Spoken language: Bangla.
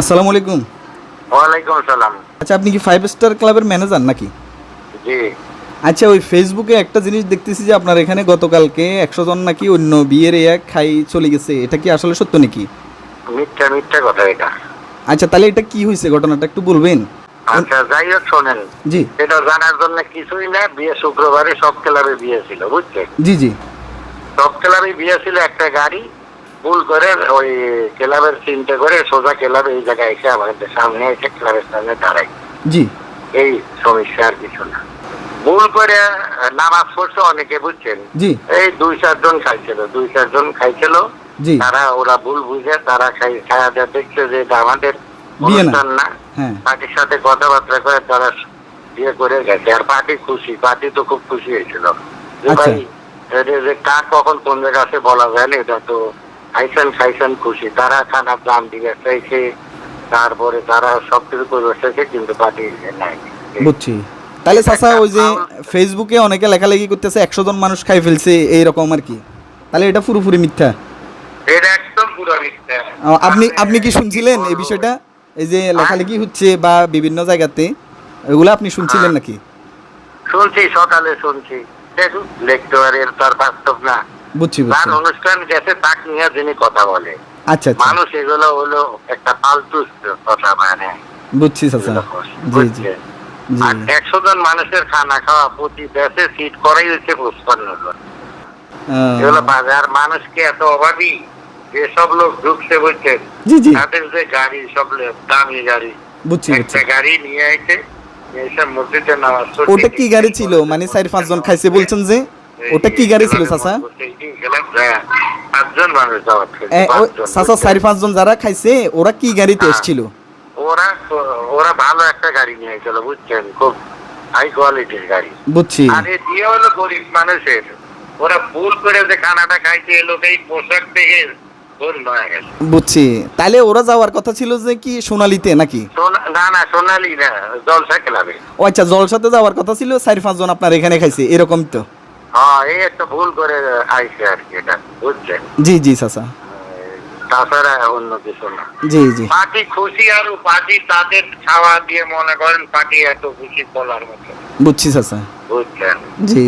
আসসালামু আলাইকুম। ওয়ালাইকুম সালাম আচ্ছা আপনি কি ফাইভ স্টার ক্লাবের ম্যানেজার নাকি? জি। আচ্ছা ওই ফেসবুকে একটা জিনিস দেখতেছি যে আপনার এখানে গতকালকে একশো জন নাকি অন্য বিয়ের এক খাই চলে গেছে। এটা কি আসলে সত্য নাকি? মিথ্যা মিথ্যা কথা এটা। আচ্ছা তাহলে এটা কি হয়েছে ঘটনাটা একটু বলবেন? আচ্ছা যাই হোক শোনেন। জি। এটা জানার জন্য কিছুই না বিয়ে শুক্রবারে সব ক্লাবে বিয়ে ছিল বুঝছেন? জি জি। সব ক্লাবে বিয়ে ছিল একটা গাড়ি ভুল করে ওই ক্লাবের চিন্তা করে সোজা ক্লাবে এই জায়গায় এসে আমাদের সামনে এসে ক্লাবের সামনে দাঁড়াই। জি। এই সমস্যা আর কিছু না। ভুল করে নামাজ পড়ছে অনেকে বুঝছেন? এই দুই চারজন খাইছিল দুই চারজন খাইছিল। তারা ওরা ভুল বুঝে তারা খাই খাওয়া দেখছে যে এটা আমাদের অনুষ্ঠান না হ্যাঁ। পার্টির সাথে কথাবার্তা করে তারা বিয়ে করে গেছে। আর পার্টি খুশি পার্টি তো খুব খুশি হয়েছিল। যে আচ্ছা। ভাই যে কার কখন কোন জায়গা আছে বলা যায় না এটা তো খাইছেন খাইছেন খুশি। তারা খানার দাম দিয়ে চাইছে তারপরে তারা সবকিছু করে বসেছে কিন্তু পার্টি নাই। বুঝছি। তাহলে চাচা ওই যে ফেসবুকে অনেকে লেখালেখি করতেছে একশো জন মানুষ খাই ফেলছে এইরকম আর কি। তাহলে এটা পুরোপুরি মিথ্যা? এটা একদম পুরো মিথ্যা। আপনি আপনি কি শুনছিলেন এই বিষয়টা? এই যে লেখালেখি হচ্ছে বা বিভিন্ন জায়গাতে এগুলো আপনি শুনছিলেন নাকি? শুনছি সকালে শুনছি। দেখুন পারে তার বাস্তব না। বুঝছি তার অনুষ্ঠান গেছে তাকে নিয়ে যিনি কথা বলে। আচ্ছা আচ্ছা। মানুষ এগুলো হলো একটা ফালতু কথা মানে। বুঝছি চাচা জি জি। আর একশো জন মানুষের খানা খাওয়া প্রতি দেশে সিট করাই হচ্ছে পঁচপান্ন জন। এগুলো বাজার এত অভাবী যেসব লোক ঢুকছে জি তাদের যে গাড়ি সব দামি গাড়ি। বুঝছি বুঝছি। একটা গাড়ি নিয়ে আইছে ওটা কি গাড়ি ছিল? মানে চার পাঁচজন খাইছে বলছেন যে? ওটা কি গাড়ি ছিল চাচা? গেলাম, হ্যাঁ, পাঁচজন মানুষ যাওয়া চাচা চার পাঁচজন যারা খাইছে ওরা কি গাড়িতে হ্যাঁ। এসেছিল? ওরা ওরা ভালো একটা গাড়ি নিয়ে গেছিল বুঝছেন খুব হাই কোয়ালিটির গাড়ি। বুঝছি। আর এ দিয়ে হলো গরিব মানুষের ওরা ভুল করে যে খানাটা খাইছে এ এই পোশাক থেকে ধন্য গেছে। বুঝছি। তাহলে ওরা যাওয়ার কথা ছিল যে কি সোনালিতে নাকি? না না সোনালি না জলসা খেলাবে ও আচ্ছা জলসাতে যাওয়ার কথা ছিল চার পাঁচজন আপনার এখানে খাইছে এরকম তো? হ্যাঁ এই একটা ভুল করে আইছে আর কি এটা বুঝছেন জি জি চাচা। তাছাড়া অন্য কিছু না। জি জি। পার্টি খুশি আর পার্টি তাদের খাওয়া দিয়ে মনে করেন পার্টি এত খুশি বলার মতো। বুঝছি চাচা। বুঝছেন? জি।